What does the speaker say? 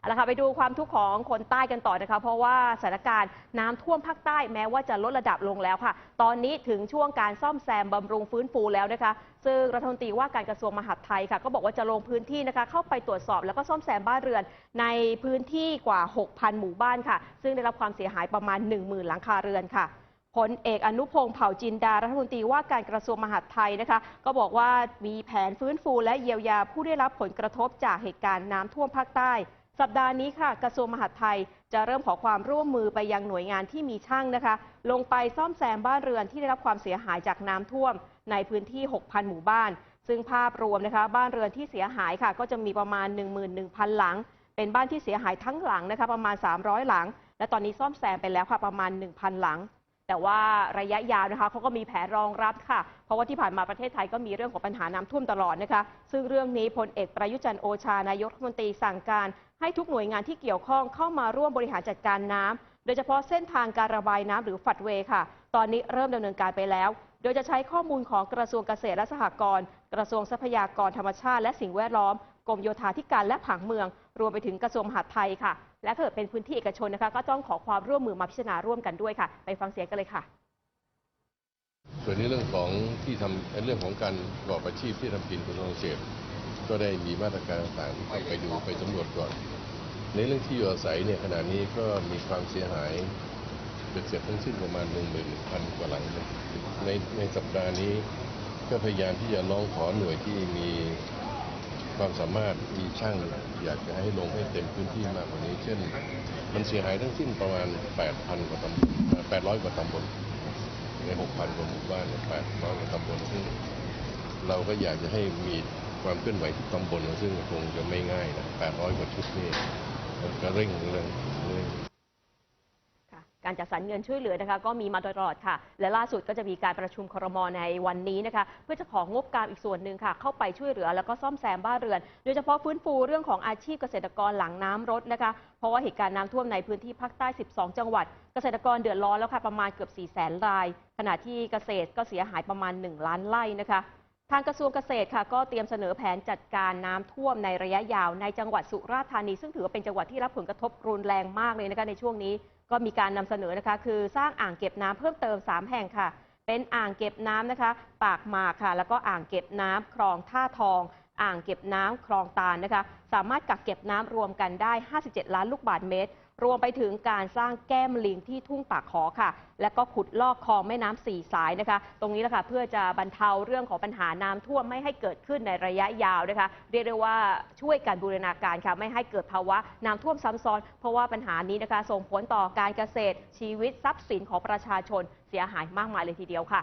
เอาละค่ะไปดูความทุกข์ของคนใต้กันต่อนะคะ เพราะว่าสถานการณ์น้ำท่วมภาคใต้แม้ว่าจะลดระดับลงแล้วค่ะ ตอนนี้ถึงช่วงการซ่อมแซมบำรุงฟื้นฟูแล้วนะคะ ซึ่งรัฐมนตรีว่าการกระทรวงมหาดไทยค่ะ ก็บอกว่าจะลงพื้นที่นะคะ เข้าไปตรวจสอบแล้วก็ซ่อมแซมบ้านเรือน ในพื้นที่กว่า 6,000 หมู่บ้านค่ะ ซึ่งได้รับความเสียหายประมาณ 10,000 หลังคาเรือนค่ะ พลเอกอนุพงศ์เผ่าจินดารัฐมนตรีว่าการกระทรวงมหาดไทยนะคะ ก็บอกว่ามีแผนฟื้นฟูและเยียวยาผู้ได้รับผลกระทบจากเหตุการณ์น้ำท่วมภาคใต้ สัปดาห์นี้ค่ะกระทรวงมหาดไทยจะเริ่มขอความร่วมมือไปยังหน่วยงานที่มีช่างนะคะ ลงไปซ่อมแซมบ้านเรือนที่ได้รับความเสียหายจากน้ำท่วม ในพื้นที่ 6,000 หมู่บ้าน ซึ่งภาพรวมนะคะบ้านเรือนที่เสียหายค่ะ ก็จะมีประมาณ 11,000 หลัง เป็นบ้านที่เสียหายทั้งหลังนะคะประมาณ 300 หลัง และตอนนี้ซ่อมแซมไปแล้วค่ะประมาณ 1,000 หลัง แต่ว่าระยะยาวนะคะเขาก็มีแผนรองรับค่ะ เพราะว่าที่ผ่านมาประเทศไทยก็มีเรื่องของปัญหาน้ำท่วมตลอดนะคะ ซึ่งเรื่องนี้พลเอกประยุจันโอชานายกรัฐมนตรีสั่งการ ให้ทุกหน่วยงานที่เกี่ยวข้องเข้ามาร่วมบริหารจัดการน้ำโดยเฉพาะเส้นทางการระบายน้ำหรือฝัดเวยค่ะ ตอนนี้เริ่มดำเนินการไปแล้ว โดยจะใช้ข้อมูลของกระทรวงเกษตรและสหกรณ์กระทรวงทรัพยากรธรรมชาติ และสิ่งแวดล้อมกรมโยธาธิการและผังเมือง รวมไปถึงกระทรวงมหาดไทยค่ะ และถ้าเกิดเป็นพื้นที่เอกชนนะคะ ก็ต้องขอความร่วมมือมาพิจารณาร่วมกันด้วยค่ะ ไปฟังเสียงกันเลยค่ะ ส่วนในเรื่องของที่ทำในเรื่องของการประกอบอาชีพที่ทำกินคุณเกษตรก็ได้มีมาตรการต่างๆเข้าไปดูไปสำรวจก่อน ในเรื่องที่อยู่อาศัยเนี่ยขณะนี้ก็มีความเสียหายเบ็ดเสร็จทั้งสิ้นประมาณ1 1 0 0 0 กว่าหลัง ในในสัปดาห์นี้ก็พยายามที่จะร้องขอหน่วยที่มี ความสามารถมีช่างอยากจะให้ลงให้เต็มพื้นที่มากกว่านี้ เช่น มันเสียหายทั้งสิ้นประมาณ 8,000 กว่าตำบล800 กว่าตำบลใน 6,000 กว่าหมู่บ้าน800 กว่าตำบลซึ่งเราก็อยากจะให้มีความเคลื่อนไหวทุกตำบลนซึ่งคงจะไม่ง่ายนะ800 กว่าชุดนี่ก็เร่งเร่งเร่ง การจัดสรรเงินช่วยเหลือนะคะ ก็มีมาโดยตลอดค่ะ และล่าสุดก็จะมีการประชุมครมในวันนี้นะคะ เพื่อจะของงบกลางอีกส่วนหนึ่งค่ะ เข้าไปช่วยเหลือ แล้วก็ซ่อมแซมบ้านเรือน โดยเฉพาะฟื้นฟูเรื่องของอาชีพเกษตรกรหลังน้ำรดนะคะ เพราะว่าเหตุการณ์น้ำท่วมในพื้นที่ภาคใต้ 12 จังหวัด เกษตรกรเดือดร้อนแล้วค่ะประมาณเกือบ 4 0 0 0 0 0ราย ขณะที่เกษตรก็เสียหายประมาณ 1 ล้านไร่นะคะ ทางกระทรวงเกษตรค่ะก็เตรียมเสนอแผนจัดการน้ำท่วมในระยะยาวในจังหวัดสุราษฎร์ธานี ซึ่งถือว่าเป็นจังหวัดที่รับผลกระทบรุนแรงมากเลยนะคะในช่วงนี้ก็มีการนำเสนอนะคะ คือสร้างอ่างเก็บน้ำเพิ่มเติม 3 แห่งค่ะ เป็นอ่างเก็บน้ำนะคะ ปากหมากค่ะ แล้วก็อ่างเก็บน้ำคลองท่าทอง อ่างเก็บน้ำคลองตาลนะคะ สามารถกักเก็บน้ำรวมกันได้ 57 ล้านลูกบาศก์เมตร รวมไปถึงการสร้างแก้มลิงที่ทุ่งปากขอค่ะ และก็ขุดลอกคลองแม่น้ำสี่สายนะคะ ตรงนี้แหละค่ะเพื่อจะบรรเทาเรื่องของปัญหาน้ำท่วมไม่ให้เกิดขึ้นในระยะยาวนะคะ เรียกได้ว่าช่วยกันบูรณาการค่ะไม่ให้เกิดภาวะน้ำท่วมซ้ำซ้อน เพราะว่าปัญหานี้นะคะส่งผลต่อการเกษตรชีวิตทรัพย์สินของประชาชนเสียหายมากมายเลยทีเดียวค่ะ